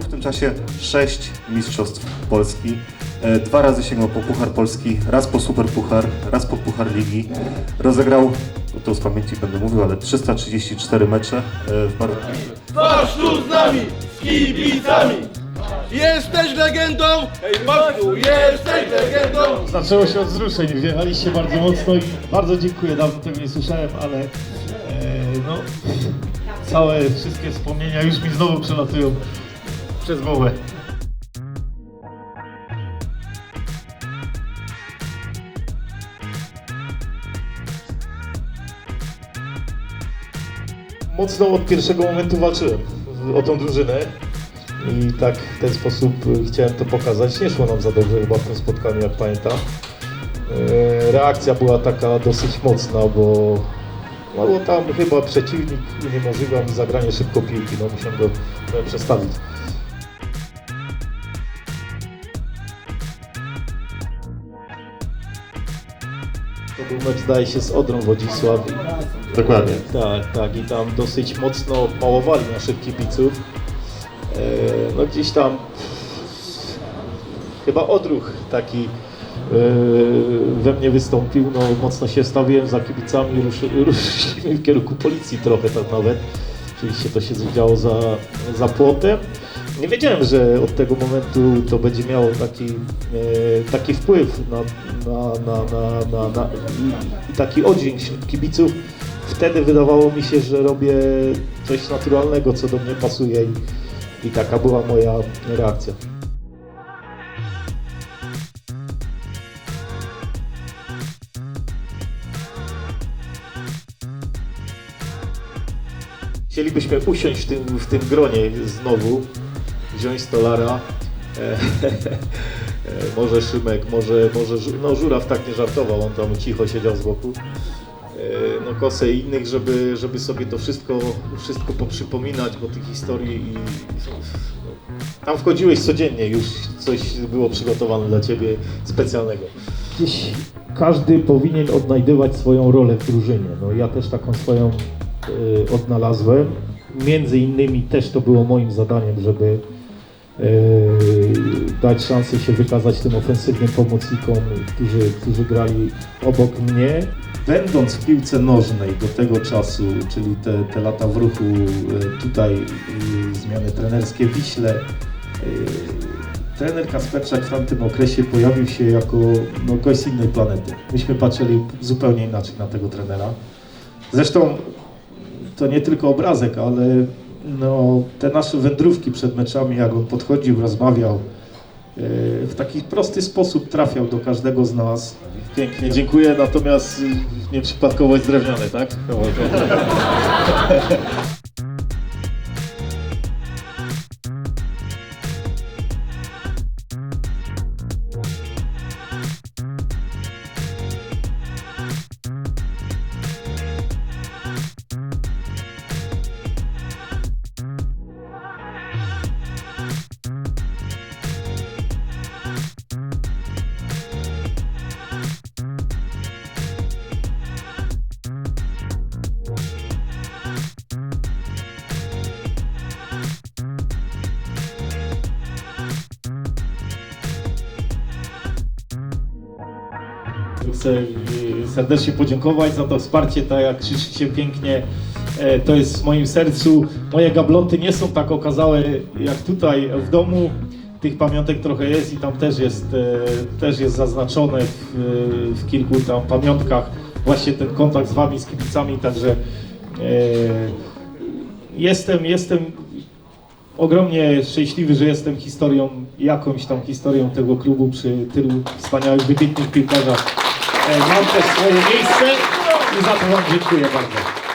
w tym czasie sześć mistrzostw Polski. E, Dwa razy sięgnął po Puchar Polski, raz po Super Puchar, raz po Puchar Ligi. Rozegrał, to z pamięci będę mówił, ale 334 mecze e, w bar... Masz tu z nami, z kibicami! Jesteś legendą! Hej Marku, jesteś legendą! Zaczęło się od wzruszeń, wjechaliście bardzo mocno i bardzo dziękuję, dawno tego nie słyszałem, ale e, no, całe wszystkie wspomnienia już mi znowu przelatują przez głowę. Mocno od pierwszego momentu walczyłem o tą drużynę i tak w ten sposób e, chciałem to pokazać. Nie szło nam za dobrze chyba w tym spotkaniu, jak pamiętam. E, Reakcja była taka dosyć mocna, bo, no, bo tam chyba przeciwnik uniemożliwiał mi zagranie szybko piłki, no musiałem go przestawić. To był mecz, zdaje się, z Odrą Wodzisław. Dokładnie. Tak, tak i tam dosyć mocno pałowali naszych kibiców. E, no gdzieś tam chyba odruch taki e, we mnie wystąpił, no mocno się stawiłem za kibicami, ruszy, ruszyliśmy w kierunku policji trochę tak nawet. Oczywiście to się działo za, za płotem. Nie wiedziałem, że od tego momentu to będzie miało taki, e, taki wpływ na, na, na, na, na, i, i taki oddźwięk kibiców. Wtedy wydawało mi się, że robię coś naturalnego, co do mnie pasuje i, i taka była moja reakcja. Chcielibyśmy usiąść w tym, w tym gronie znowu, wziąć stolara. E, e, może Szymek, może, może no, Żuraw tak nie żartował, on tam cicho siedział z boku. E, no Kosę i innych, żeby, żeby sobie to wszystko, wszystko poprzypominać, bo tych historii i, no, tam wchodziłeś codziennie, już coś było przygotowane dla Ciebie specjalnego. Gdzieś każdy powinien odnajdywać swoją rolę w drużynie. No ja też taką swoją e, odnalazłem. Między innymi też to było moim zadaniem, żeby dać szansę się wykazać tym ofensywnym pomocnikom, którzy, którzy grali obok mnie. Będąc w piłce nożnej do tego czasu, czyli te, te lata w ruchu, e, tutaj e, zmiany trenerskie w Wiśle, trener Kasperczak w tamtym okresie pojawił się jako no, gość z innej planety. Myśmy patrzyli zupełnie inaczej na tego trenera. Zresztą to nie tylko obrazek, ale no, te nasze wędrówki przed meczami, jak on podchodził, rozmawiał, e, w taki prosty sposób trafiał do każdego z nas. Pięknie, dziękuję, natomiast y, nieprzypadkowość drewniane, tak? Chcę y, serdecznie podziękować za to wsparcie, tak jak krzyczycie pięknie. e, To jest w moim sercu. Moje gabloty nie są tak okazałe jak tutaj w domu. Tych pamiątek trochę jest i tam też jest, e, też jest zaznaczone w, w kilku tam pamiątkach właśnie ten kontakt z wami, z kibicami, także e, jestem, jestem ogromnie szczęśliwy, że jestem historią, jakąś tam historią tego klubu przy tylu wspaniałych, wybitnych piłkarzach. E, Mam też swoje miejsce i za to Wam dziękuję bardzo.